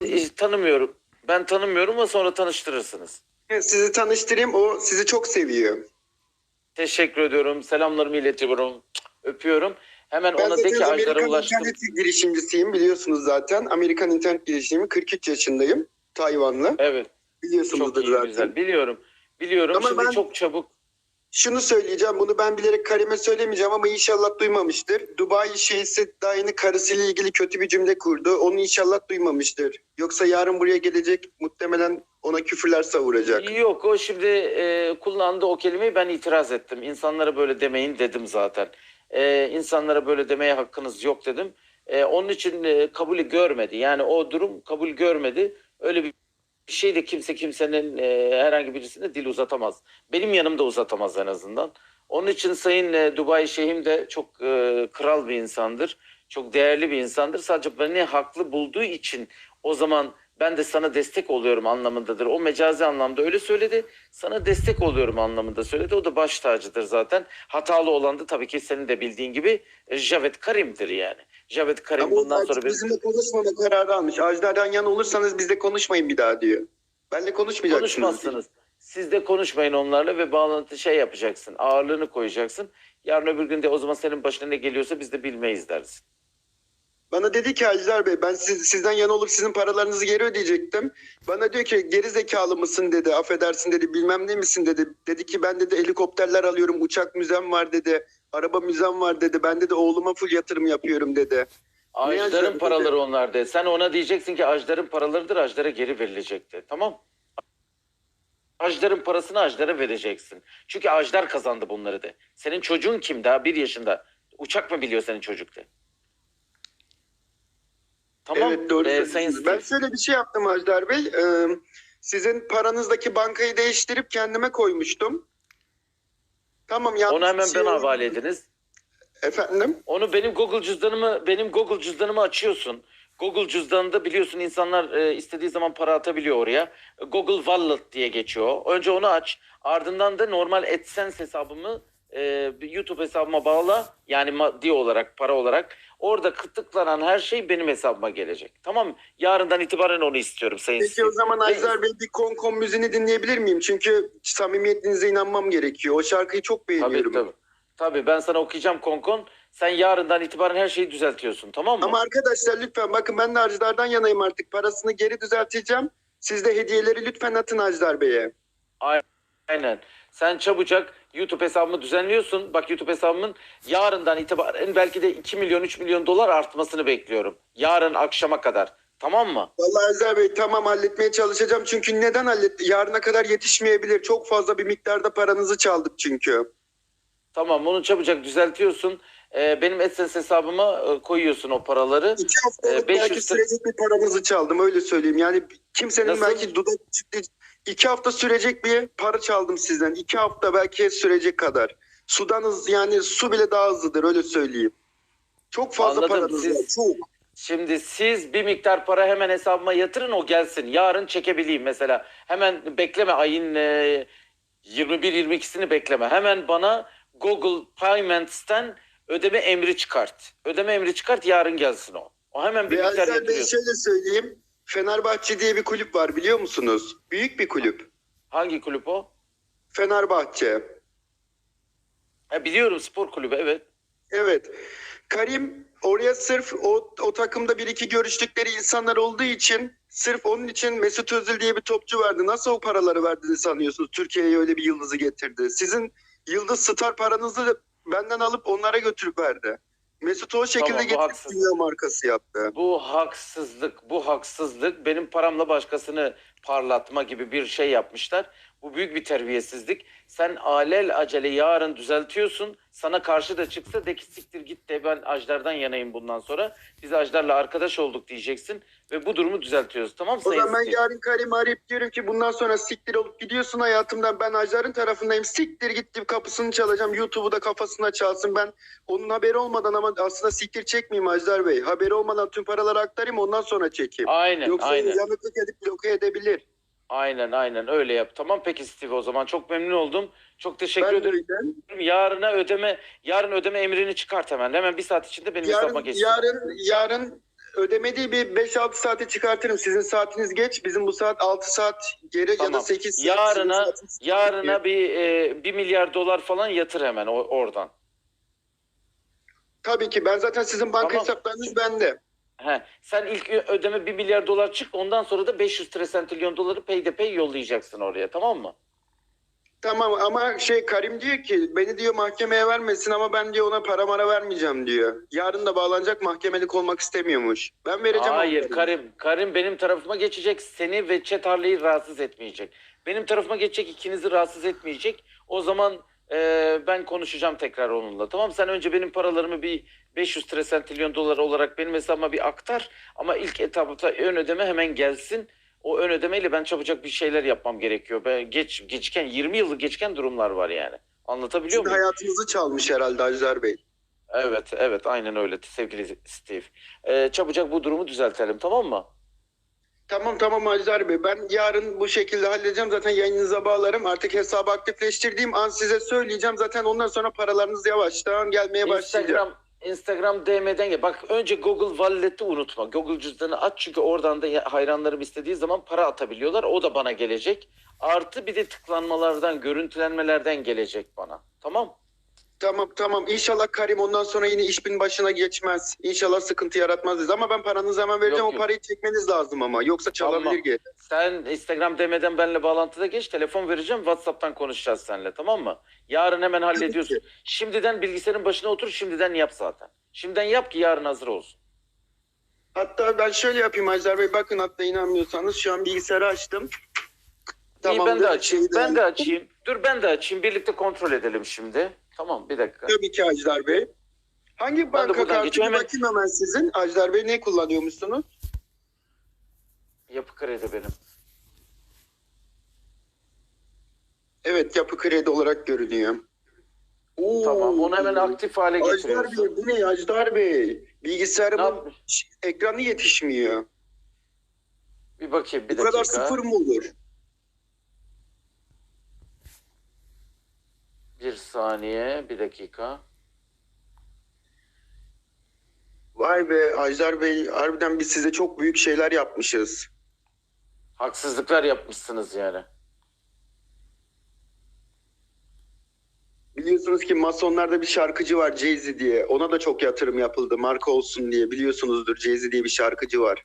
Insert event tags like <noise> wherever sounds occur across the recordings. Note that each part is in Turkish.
e, tanımıyorum. Ben tanımıyorum ama sonra tanıştırırsınız. Sizi tanıştırayım. O sizi çok seviyor. Teşekkür ediyorum. Selamlarımı iletiyorum. Öpüyorum. Hemen Ben ona de ki Ajdar'a Amerikan ulaştım. internet girişimcisiyim biliyorsunuz zaten. Amerikan internet girişimi 43 yaşındayım. Tayvanlı. Evet. Çok Biliyorsunuzdur iyi zaten. güzel. Biliyorum. Biliyorum. Ama Şimdi ben- çok çabuk. Şunu söyleyeceğim. Bunu ben bilerek Karim'e söylemeyeceğim ama inşallah duymamıştır. Dubai Şeyh'i dayının karısıyla ilgili kötü bir cümle kurdu. Onu inşallah duymamıştır. Yoksa yarın buraya gelecek muhtemelen ona küfürler savuracak. Yok o şimdi e, kullandığı o kelimeyi ben itiraz ettim. İnsanlara böyle demeyin dedim zaten. E, insanlara böyle demeye hakkınız yok dedim. E, onun için e, kabul görmedi. Yani o durum kabul görmedi. Öyle bir bir şey de kimse kimsenin e, herhangi birisine dil uzatamaz. Benim yanımda uzatamaz en azından. Onun için Sayın e, Dubai Şeyh'im de çok e, kral bir insandır. Çok değerli bir insandır. Sadece beni haklı bulduğu için o zaman ben de sana destek oluyorum anlamındadır. O mecazi anlamda öyle söyledi. Sana destek oluyorum anlamında söyledi. O da baş tacıdır zaten. Hatalı olan da tabii ki senin de bildiğin gibi e, Javed Karim'dir yani. Javed Karim Ama bundan sonra bizimle konuşmama kararı almış. Ajdar'dan yan olursanız bizle konuşmayın bir daha diyor. Benle konuşmayacaksınız. Konuşmazsınız. Siz de konuşmayın onlarla ve bağlantı şey yapacaksın. Ağırlığını koyacaksın. Yarın öbür gün de o zaman senin başına ne geliyorsa biz de bilmeyiz dersin. Bana dedi ki Ajdar Bey ben siz, sizden yana olup sizin paralarınızı geri ödeyecektim. Bana diyor ki geri zekalı mısın dedi affedersin dedi bilmem ne misin dedi. Dedi ki ben dedi helikopterler alıyorum uçak müzem var dedi. Araba müzem var dedi. Ben dedi oğluma full yatırım yapıyorum dedi. Ajdar'ın paraları dedi? onlar de. Sen ona diyeceksin ki Ajdar'ın paralarıdır. Ajdar'a geri verilecek de. Tamam. Ajdar'ın parasını Ajdar'a vereceksin. Çünkü Ajdar kazandı bunları de. Senin çocuğun kim daha bir yaşında? Uçak mı biliyor senin çocuk de? Tamam. Evet doğru Ee. Sayın Ben şöyle bir şey yaptım Ajdar Bey. Ee, sizin paranızdaki bankayı değiştirip kendime koymuştum. Tamam ya. Onu hemen bana havale ediniz. Efendim? Onu benim Google cüzdanımı benim Google cüzdanımı açıyorsun. Google cüzdanında biliyorsun insanlar e, istediği zaman para atabiliyor oraya. Google Wallet diye geçiyor. Önce onu aç. Ardından da normal AdSense hesabımı e, YouTube hesabıma bağla. Yani maddi olarak, para olarak. Orada tıklanan her şey benim hesabıma gelecek. Tamam mı? Yarından itibaren onu istiyorum Sayın Peki o zaman Ajdar Bey bir Konkon müziğini dinleyebilir miyim? Çünkü samimiyetinize inanmam gerekiyor. O şarkıyı çok Tabii beğeniyorum. tabii. Tabii ben sana okuyacağım Konkon. Sen yarından itibaren her şeyi düzeltiyorsun tamam mı? Ama arkadaşlar lütfen bakın ben de Ajdar'dan yanayım artık. Parasını geri düzelteceğim. Siz de hediyeleri lütfen atın Ajdar Bey'e. Aynen. Sen çabucak YouTube hesabımı düzenliyorsun. Bak YouTube hesabımın yarından itibaren belki de 2 milyon 3 milyon dolar artmasını bekliyorum. Yarın akşama kadar. Tamam mı? Vallahi Ajdar Bey tamam halletmeye çalışacağım. Çünkü neden hallet? Yarına kadar yetişmeyebilir. Çok fazla bir miktarda paranızı çaldık çünkü. Tamam onu çabucak düzeltiyorsun. Ee, benim AdSense hesabıma e, koyuyorsun o paraları. İki haftalık Ee, 500 belki sürecek bir paranızı çaldım öyle söyleyeyim. Yani kimsenin Nasıl? belki dudak çıktı. İki hafta sürecek bir para çaldım sizden. İki hafta belki sürecek kadar. Sudan hız yani su bile daha hızlıdır öyle söyleyeyim. Çok fazla Anladım. paranız Siz- var. Çok. Şimdi siz bir miktar para hemen hesabıma yatırın o gelsin. Yarın çekebileyim mesela. Hemen bekleme ayın e, 21-22'sini bekleme. Hemen bana Google Payments'ten ödeme emri çıkart. Ödeme emri çıkart yarın gelsin o. O hemen bir Ve miktar Ajdar Bey yatırıyorsun. şöyle söyleyeyim. Fenerbahçe diye bir kulüp var biliyor musunuz? Büyük bir kulüp. Hangi kulüp o? Fenerbahçe. Ha, biliyorum spor kulübü evet. Evet. Karim oraya sırf o, o takımda bir iki görüştükleri insanlar olduğu için sırf onun için Mesut Özil diye bir topçu vardı. Nasıl o paraları verdiğini sanıyorsunuz? Türkiye'ye öyle bir yıldızı getirdi. Sizin yıldız star paranızı benden alıp onlara götürüp verdi. Mesut'u o şekilde Tamam, getirip haksız. dünya markası yaptı. Bu haksızlık, bu haksızlık benim paramla başkasını parlatma gibi bir şey yapmışlar. Bu büyük bir terbiyesizlik. Sen alel acele yarın düzeltiyorsun. Sana karşı da çıksa de ki siktir git de ben Ajdar'dan yanayım bundan sonra. Biz Ajdar'la arkadaş olduk diyeceksin ve bu durumu düzeltiyoruz. Tamam mı O Sayın zaman ben yarın Karim'i arayıp diyorum ki bundan sonra siktir olup gidiyorsun hayatımdan. Ben Ajdar'ın tarafındayım. Siktir gittim kapısını çalacağım. YouTube'u da kafasına çalsın. Ben onun haberi olmadan ama aslında siktir çekmeyeyim Ajdar Bey. Haberi olmadan tüm paraları aktarayım ondan sonra çekeyim. Aynen, Yoksa aynen. yanıklık edip bloke edebilir. Aynen, aynen öyle yap. Tamam peki Steve o zaman. Çok memnun oldum. Çok teşekkür Ben ederim. öyle. Yarına ödeme, yarın ödeme emrini çıkart hemen. Hemen bir saat içinde benim hesabıma Yarın, geçsin. yarın, yarın ödemediği bir 5-6 saate çıkartırım. Sizin saatiniz geç. Bizim bu saat 6 saat geri ya da Tamam. 8 saat. Yarına saatiniz yarına bir e, 1 milyar dolar falan yatır hemen o- oradan. Tabii ki ben zaten sizin banka Tamam. hesaplarınız bende. He, sen ilk ödeme 1 milyar dolar çık ondan sonra da 500 trilyon doları peyderpey yollayacaksın oraya tamam mı? Tamam ama şey Karim diyor ki beni diyor mahkemeye vermesin ama ben diyor ona para mara vermeyeceğim diyor. Yarın da bağlanacak mahkemelik olmak istemiyormuş. Ben vereceğim. Hayır. Karim. Karim benim tarafıma geçecek. Seni ve Chet Harley'i rahatsız etmeyecek. Benim tarafıma geçecek ikinizi rahatsız etmeyecek. O zaman e, ben konuşacağım tekrar onunla. Tamam sen önce benim paralarımı bir 500 trilyon dolar olarak benim hesabıma bir aktar. Ama ilk etapta ön ödeme hemen gelsin. O ön ödemeyle ben çabucak bir şeyler yapmam gerekiyor. Ben geç geçken 20 yıllık geçken durumlar var yani. Anlatabiliyor Sizin muyum? hayatınızı çalmış herhalde Ajdar Bey. Evet, evet aynen öyle sevgili Steve. E, çabucak bu durumu düzeltelim tamam mı? Tamam tamam Ajdar Bey. Ben yarın bu şekilde halledeceğim. Zaten yayınınıza bağlarım. Artık hesabı aktifleştirdiğim an size söyleyeceğim. Zaten ondan sonra paralarınız yavaştan gelmeye başlayacak. Instagram Instagram DM'den gel. Bak önce Google Wallet'i unutma. Google cüzdanı aç çünkü oradan da ya- hayranlarım istediği zaman para atabiliyorlar. O da bana gelecek. Artı bir de tıklanmalardan, görüntülenmelerden gelecek bana. Tamam? Tamam tamam. İnşallah Karim ondan sonra yine iş bin başına geçmez. İnşallah sıkıntı yaratmaz. biz. Ama ben paranızı hemen vereceğim. Yok, o yok. parayı çekmeniz lazım ama. Yoksa çalabilir Tamam. geri. Sen Instagram DM'den benimle bağlantıda geç. Telefon vereceğim. WhatsApp'tan konuşacağız seninle. Tamam mı? Yarın hemen hallediyorsun. ki. Şimdiden bilgisayarın başına otur. Şimdiden yap zaten. Şimdiden yap ki yarın hazır olsun. Hatta ben şöyle yapayım Ajdar Bey. Bakın hatta inanmıyorsanız şu an bilgisayarı açtım. İyi ben de açayım. Ben de açayım. Dur ben de açayım. Birlikte kontrol edelim şimdi. Tamam bir dakika. Tabii ki Ajdar Bey. Hangi de banka kartı Hemen- bakayım hemen sizin. Ajdar Bey ne kullanıyormuşsunuz? Yapı kredi benim. Evet yapı kredi olarak görünüyor. Oo. Tamam onu hemen aktif hale Ajdar getiriyorsun. Bey bu ne Ajdar Bey? Bilgisayarımın ekranı yetişmiyor. Bir bakayım bir Bu kadar dakika. sıfır mı olur? Saniye bir dakika. Vay be Ajdar Bey harbiden biz size çok büyük şeyler yapmışız. Haksızlıklar yapmışsınız yani. Biliyorsunuz ki Masonlarda bir şarkıcı var Jay-Z diye. Ona da çok yatırım yapıldı marka olsun diye. Biliyorsunuzdur Jay-Z diye bir şarkıcı var.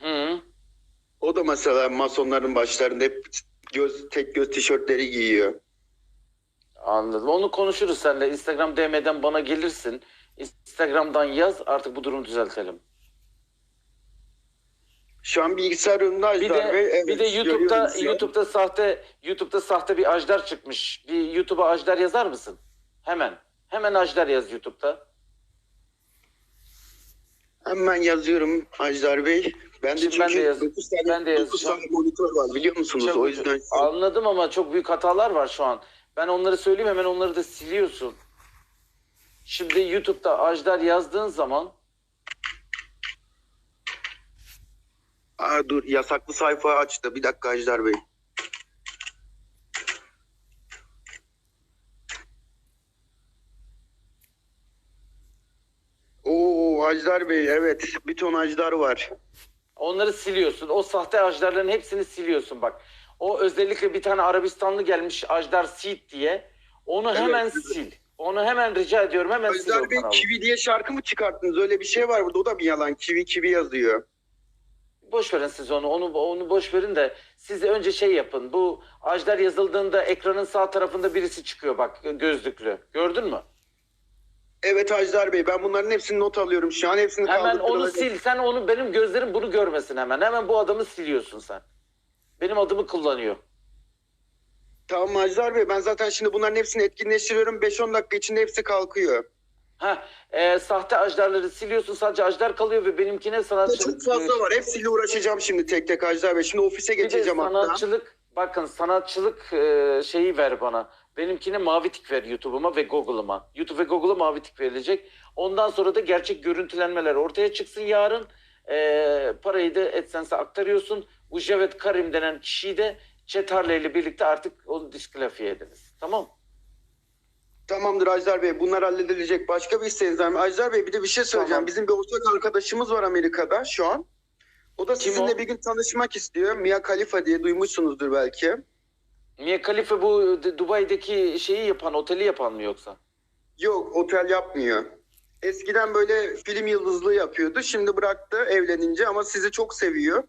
Hı. O da mesela Masonların başlarında hep göz tek göz tişörtleri giyiyor. Anladım. Onu konuşuruz seninle. Instagram DM'den bana gelirsin. Instagram'dan yaz artık bu durumu düzeltelim. Şu an bilgisayar önünde Bir Ajdar de Bey. Evet, bir de YouTube'da. YouTube'da sahte YouTube'da sahte bir ajdar çıkmış. Bir YouTube'a ajdar yazar mısın? Hemen. Hemen ajdar yaz YouTube'da. Hemen yazıyorum Ajdar Bey. Ben de Şimdi çünkü ben de yaz- 9 tane, ben de 9 yazacağım. tane monitör var biliyor musunuz? Çok- o yüzden Anladım ama çok büyük hatalar var şu an. Ben onları söyleyeyim hemen onları da siliyorsun. Şimdi YouTube'da Ajdar yazdığın zaman Aa, dur yasaklı sayfa açtı. Bir dakika Ajdar Bey. Oo Ajdar Bey evet bir ton Ajdar var. onları siliyorsun. O sahte Ajdarların hepsini siliyorsun bak. O özellikle bir tane Arabistanlı gelmiş Ajdar Seed diye. Onu Evet, hemen evet. sil. Onu hemen rica ediyorum hemen sil o Ajdar Bey. Kivi diye şarkı mı çıkarttınız? Öyle bir şey var burada o da bir yalan. Kivi Kivi yazıyor. Boş verin siz onu. Onu onu boş verin de siz önce şey yapın. Bu Ajdar yazıldığında ekranın sağ tarafında birisi çıkıyor bak gözlüklü. Gördün mü? Evet Ajdar Bey ben bunların hepsini not alıyorum şu an. Hepsini Hemen onu sil. Sen onu benim gözlerim bunu görmesin hemen. Hemen bu adamı siliyorsun sen. Benim adımı kullanıyor. Tamam Ajdar Bey ben zaten şimdi bunların hepsini etkinleştiriyorum. 5-10 dakika içinde hepsi kalkıyor. Ha, e, sahte ajdarları siliyorsun sadece ajdar kalıyor ve benimkine sanatçılık Çok fazla var. Hepsiyle uğraşacağım şimdi tek tek Ajdar Bey. Şimdi ofise Bir de geçeceğim hatta. sanatçılık bakın sanatçılık e, şeyi ver bana. Benimkine mavi tik ver YouTube'uma ve Google'ıma. YouTube ve Google'a mavi tik verilecek. Ondan sonra da gerçek görüntülenmeler ortaya çıksın yarın. E, parayı da AdSense'e aktarıyorsun. Bu Javet Karim denen kişiyi de Chet Harley ile birlikte artık onu diskalifiye ediniz. Tamam Tamamdır Ajdar Bey. Bunlar halledilecek. Başka bir isteğiniz var mı? Ajdar Bey bir de bir şey söyleyeceğim. Tamam. Bizim bir ortak arkadaşımız var Amerika'da şu an. O da Kim sizinle o? bir gün tanışmak istiyor. Mia Khalifa diye duymuşsunuzdur belki. Mia Khalifa bu Dubai'deki şeyi yapan, oteli yapan mı yoksa? Yok otel yapmıyor. Eskiden böyle film yıldızlığı yapıyordu. Şimdi bıraktı evlenince ama sizi çok seviyor.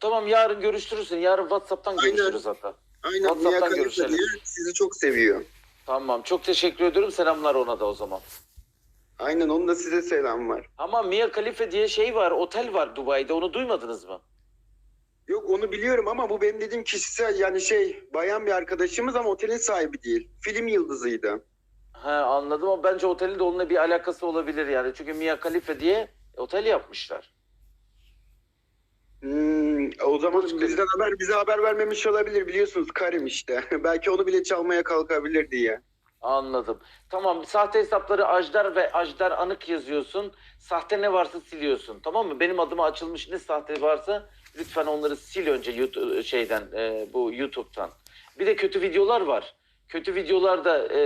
Tamam yarın görüştürürsün. Yarın WhatsApp'tan Aynen. görüşürüz hatta. Aynen WhatsApp'tan görüşelim. diye sizi çok seviyor. Tamam. Çok teşekkür ediyorum. Selamlar ona da o zaman. Aynen onun da size selam var. Ama Mia Khalifa diye şey var, otel var Dubai'de. Onu duymadınız mı? Yok onu biliyorum ama bu benim dediğim kişisel yani şey bayan bir arkadaşımız ama otelin sahibi değil. Film yıldızıydı. He anladım ama bence otelin de onunla bir alakası olabilir yani. Çünkü Mia Khalifa diye otel yapmışlar. Hmm, o zaman bizden haber bize haber vermemiş olabilir biliyorsunuz Karim işte. <laughs> Belki onu bile çalmaya kalkabilir diye. Anladım. Tamam sahte hesapları Ajdar ve Ajdar Anık yazıyorsun. Sahte ne varsa siliyorsun. Tamam mı? Benim adıma açılmış ne sahte varsa lütfen onları sil önce YouTube, şeyden e, bu YouTube'dan. Bir de kötü videolar var. Kötü videolarda e,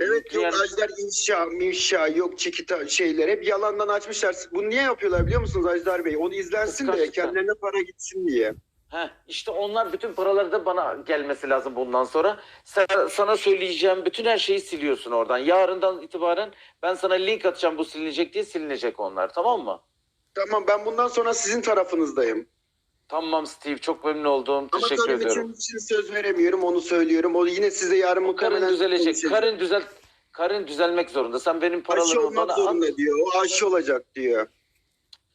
Evet yok yükleyen- Ajdar inşa, minşa, yok çikita şeyler hep yalandan açmışlar. Bunu niye yapıyorlar biliyor musunuz Ajdar Bey? Onu izlensin de Kıskançlıktan. kendilerine para gitsin diye. Heh, işte onlar bütün paraları da bana gelmesi lazım bundan sonra. Sen, sana söyleyeceğim bütün her şeyi siliyorsun oradan. Yarından itibaren ben sana link atacağım bu silinecek diye silinecek onlar tamam mı? Tamam ben bundan sonra sizin tarafınızdayım. Tamam Steve çok memnun oldum. Ama Teşekkür Karim ediyorum. için, için söz veremiyorum onu söylüyorum. O yine size yarın O karın muhtemelen düzelecek. konuşacak. Karın düzel Karın düzelmek zorunda. Sen benim Aşı paralarımı olmak bana at. zorunda diyor. O aşı olacak diyor.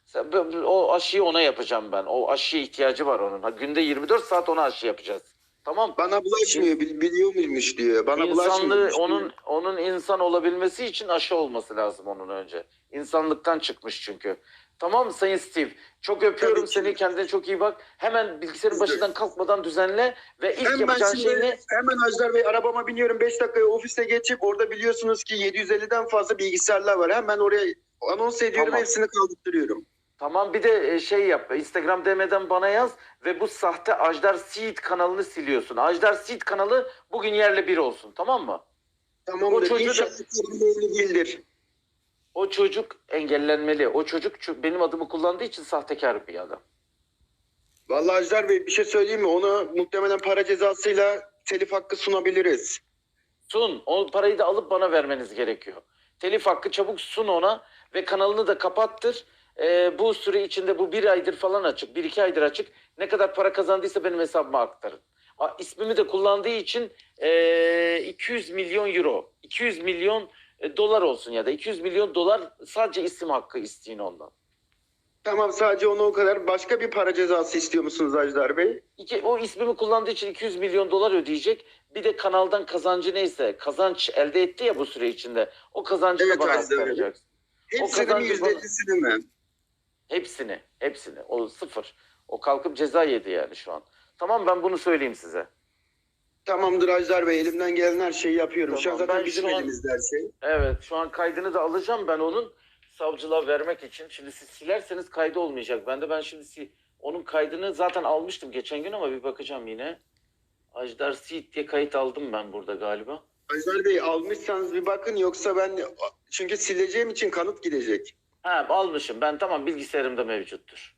Sen, ben- o aşıyı ona yapacağım ben. O aşıya ihtiyacı var onun. Ha, günde 24 saat ona aşı yapacağız. Tamam. Bana bulaşmıyor bil- biliyor muymuş diyor. Bana İnsanlığı bulaşmıyor. onun onun insan olabilmesi için aşı olması lazım onun önce. İnsanlıktan çıkmış çünkü. Tamam mı Sayın Steve? Çok öpüyorum Tabii ki. seni. Kendine çok iyi bak. Hemen bilgisayarın başından kalkmadan düzenle ve ilk Hemen yapacağın şimdi şey ne? hemen Ajdar Bey arabama biniyorum 5 dakikaya ofise geçip orada biliyorsunuz ki 750'den fazla bilgisayarlar var. Hemen oraya anons ediyorum Tamam. hepsini kaldırıyorum. Tamam bir de e, şey yap. Instagram DM'den bana yaz ve bu sahte Ajdar Seed kanalını siliyorsun. Ajdar Seed kanalı bugün yerle bir olsun. Tamam mı? Tamamdır. çocuğu da- değildir. O çocuk engellenmeli. O çocuk ço- benim adımı kullandığı için sahtekar bir adam. Vallahi Ajdar Bey bir şey söyleyeyim mi? Ona muhtemelen para cezasıyla telif hakkı sunabiliriz. Sun. O parayı da alıp bana vermeniz gerekiyor. Telif hakkı çabuk sun ona ve kanalını da kapattır. Ee, bu süre içinde bu bir aydır falan açık. Bir iki aydır açık. Ne kadar para kazandıysa benim hesabıma aktarın. A, ismimi de kullandığı için ee, 200 milyon euro. 200 milyon e, dolar olsun ya da 200 milyon dolar sadece isim hakkı isteyin ondan. Tamam sadece onu o kadar. Başka bir para cezası istiyor musunuz Ajdar Bey? İki, o ismimi kullandığı için 200 milyon dolar ödeyecek. Bir de kanaldan kazancı neyse kazanç elde etti ya bu süre içinde. O kazancı Evet, da bana aktaracaksın. Hepsini mi kazancı bana- %50'sini mi? Hepsini, hepsini. O sıfır. O kalkıp ceza yedi yani şu an. Tamam ben bunu söyleyeyim size. Tamamdır Ajdar Bey. Elimden gelen her şeyi yapıyorum. şu an Tamam, zaten ben bizim an- elimizde her şey. Evet şu an kaydını da alacağım ben onun savcılığa vermek için. Şimdi siz silerseniz kaydı olmayacak. Ben de ben şimdi si- onun kaydını zaten almıştım geçen gün ama bir bakacağım yine. Ajdar Seed diye kayıt aldım ben burada galiba. Ajdar Bey almışsanız bir bakın yoksa ben çünkü sileceğim için kanıt gidecek. Ha almışım ben tamam bilgisayarımda mevcuttur.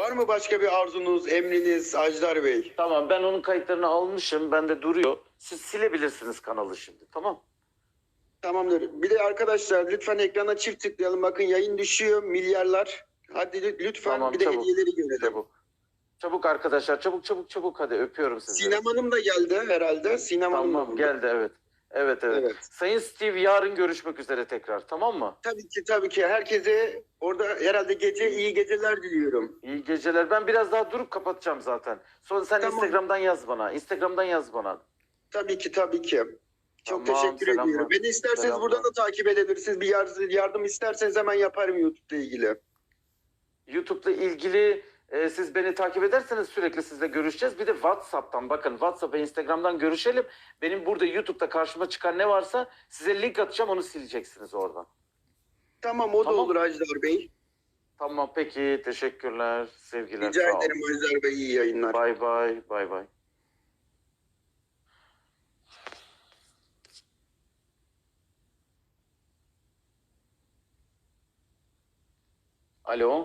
Var mı başka bir arzunuz, emriniz Ajdar Bey? Tamam ben onun kayıtlarını almışım. Bende duruyor. Siz silebilirsiniz kanalı şimdi. Tamam. Tamamdır. Bir de arkadaşlar lütfen ekrana çift tıklayalım. Bakın yayın düşüyor milyarlar. Hadi lü- lütfen Tamam, bir de çabuk. hediyeleri görelim. Çabuk. Çabuk arkadaşlar. Çabuk çabuk çabuk hadi öpüyorum sizi. Sinem Hanım da geldi herhalde. Sinem Hanım Tamam geldi evet. Evet, evet Evet. Sayın Steve yarın görüşmek üzere tekrar tamam mı? Tabii ki tabii ki. Herkese orada herhalde gece iyi geceler diliyorum. İyi geceler. Ben biraz daha durup kapatacağım zaten. Sonra sen Tamam. Instagram'dan yaz bana. Instagram'dan yaz bana. Tabii ki tabii ki. Çok Tamam, teşekkür selamlar. ediyorum. Beni isterseniz Selamlar. buradan da takip edebilirsiniz. Bir yardım, yardım isterseniz hemen yaparım YouTube'la ilgili. YouTube'la ilgili ee, siz beni takip ederseniz sürekli sizle görüşeceğiz. Bir de WhatsApp'tan bakın WhatsApp ve Instagram'dan görüşelim. Benim burada YouTube'da karşıma çıkan ne varsa size link atacağım onu sileceksiniz oradan. Tamam o da Tamam. olur Ajdar Bey. Tamam peki teşekkürler sevgiler. Rica sağ olun. ederim Ajdar Bey iyi yayınlar. Bay bay bay bay. Alo.